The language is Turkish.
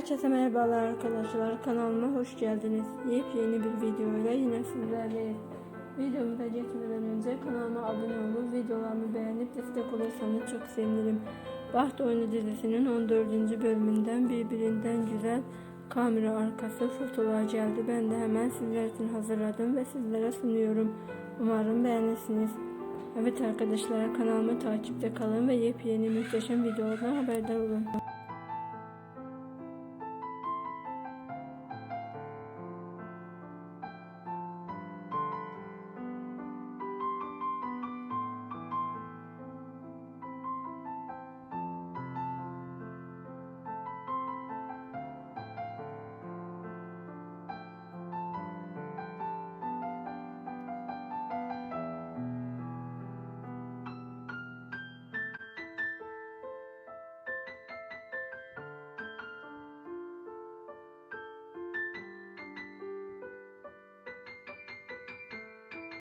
Herkese merhabalar arkadaşlar. Kanalıma hoş geldiniz. Yepyeni bir videoyla yine sizlerleyiz. Videomuza geçmeden önce kanalıma abone olup videolarımı beğenip destek olursanız çok sevinirim. Baht Oyunu dizisinin 14. bölümünden birbirinden güzel kamera arkası fotoğraflar geldi. Ben de hemen sizler için hazırladım ve sizlere sunuyorum. Umarım beğenirsiniz. Evet arkadaşlar kanalıma takipte kalın ve yepyeni muhteşem videolardan haberdar olun.